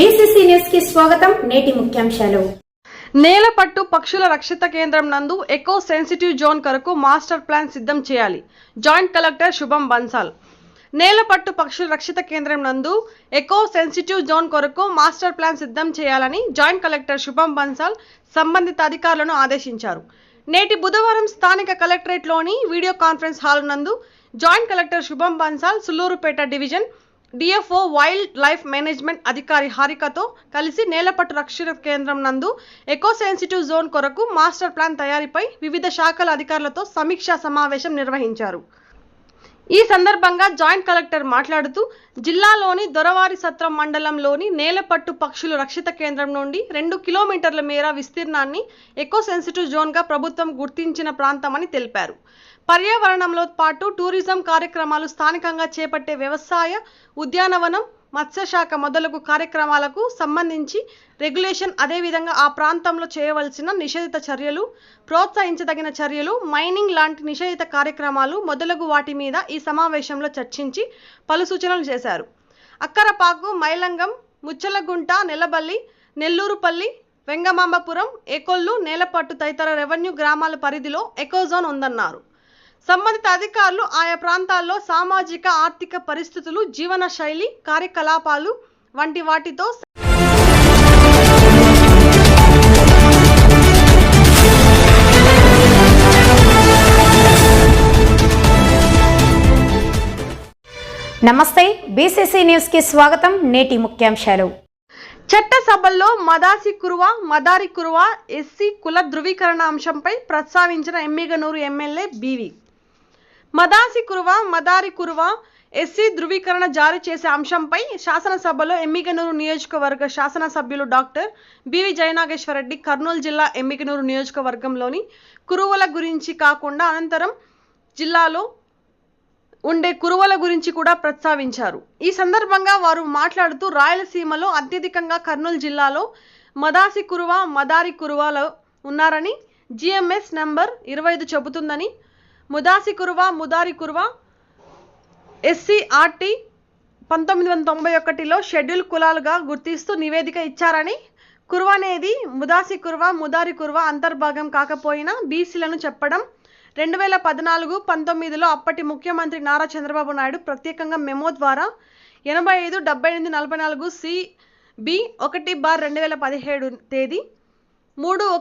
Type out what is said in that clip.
కి స్వాగతం నేటి ముఖ్యాంశాలు. నేలపట్టు పక్షుల రక్షిత కేంద్రం నందు ఎకో సెన్సిటివ్ జోన్ కొరకు మాస్టర్ ప్లాన్ సిద్ధం చేయాలి. Joint collector Shubham Bansal. నేలపట్టు పక్షుల రక్షిత కేంద్రం నందు ఎకో సెన్సిటివ్ జోన్ కొరకు మాస్టర్ ప్లాన్ సిద్ధం చేయాలని జాయింట్ కలెక్టర్ శుభం బన్సాల్ సంబంధిత అధికారులను ఆదేశించారు. నేటి బుధవారం స్థానిక కలెక్టరేట్లోని వీడియో కాన్ఫరెన్స్ హాల్ నందు joint collector Shubham Bansal Sullurpeta division DFO wildlife management అధికారి హారికతో కలిసి నేలపట్టు రక్షణ కేంద్రం నందు ఎకో సెన్సిటివ్ జోన్ కొరకు మాస్టర్ ప్లాన్ తయారీపై వివిధ శాఖల అధికారులతో సమీక్షా సమావేశం నిర్వహించారు. ఈ సందర్భంగా జాయింట్ కలెక్టర్ మాట్లాడుతూ జిల్లాలోని దొరవారి సత్రం మండలంలోని నేలపట్టు పక్షులు రక్షిత కేంద్రం నుండి రెండు కిలోమీటర్ల మేర విస్తీర్ణాన్ని ఎకో సెన్సిటివ్ జోన్గా ప్రభుత్వం గుర్తించిన ప్రాంతమని తెలిపారు. పర్యావరణంలో పాటు టూరిజం కార్యక్రమాలు స్థానికంగా చేపట్టే వ్యవసాయ ఉద్యానవనం మత్స్యశాఖ మొదలగు కార్యక్రమాలకు సంబంధించి రెగ్యులేషన్ అదేవిధంగా ఆ ప్రాంతంలో చేయవలసిన నిషేధిత చర్యలు ప్రోత్సహించదగిన చర్యలు మైనింగ్ లాంటి నిషేధిత కార్యక్రమాలు మొదలగు వాటి మీద ఈ సమావేశంలో చర్చించి పలు సూచనలు చేశారు. అక్కరపాకు మైలంగం ముచ్చలగుంట నెలబల్లి నెల్లూరుపల్లి వెంగమాంబపురం ఏకొల్లు నేలపట్టు తదితర రెవెన్యూ గ్రామాల పరిధిలో ఎకోజోన్ ఉందన్నారు. సంబంధిత అధికారులు ఆయా ప్రాంతాల్లో సామాజిక ఆర్థిక పరిస్థితులు జీవన శైలి కార్యకలాపాలు వంటి వాటితో నమస్తే బీసీసీ న్యూస్కి స్వాగతం. నేటి ముఖ్యాంశాలు. చట్టసభల్లో మదాసి కురువ మదారి కురువ ఎస్సీ కుల ధృవీకరణ అంశంపై ప్రస్తావించిన Yemmiganur MLA BV. Madasi Kuruva Madari Kuruva SC ధృవీకరణ జారీ చేసే అంశంపై శాసనసభలో ఎమ్మిగనూరు నియోజకవర్గ శాసనసభ్యులు డాక్టర్ బివి జయనాగేశ్వరరెడ్డి కర్నూలు జిల్లా ఎమ్మిగనూరు నియోజకవర్గంలోని కురువల గురించి కాకుండా అనంతరం జిల్లాలో ఉండే కురువల గురించి కూడా ప్రస్తావించారు. ఈ సందర్భంగా వారు మాట్లాడుతూ రాయలసీమలో అత్యధికంగా కర్నూలు జిల్లాలో మదాసి కురువ మదారి కురువలో ఉన్నారని జిఎంఎస్ నంబర్ ఇరవై ఐదు చెబుతుందని ముదాసి కురువా ముదారి కురువా. ఎస్సీ ఆర్టీ పంతొమ్మిది వందల తొంభై ఒకటిలో షెడ్యూల్ కులాలుగా గుర్తిస్తూ నివేదిక ఇచ్చారని. కురువ అనేది ముదాసి కురువ ముదారి కురువ అంతర్భాగం కాకపోయినా బీసీలను చెప్పడం. రెండు వేల పద్నాలుగు పంతొమ్మిదిలో అప్పటి ముఖ్యమంత్రి నారా చంద్రబాబు నాయుడు ప్రత్యేకంగా మెమో ద్వారా ఎనభై ఐదు డెబ్బై ఎనిమిది నలభై నాలుగు సి బి ఒకటి బార్ రెండు వేల పదిహేడు తేదీ మూడు ఒక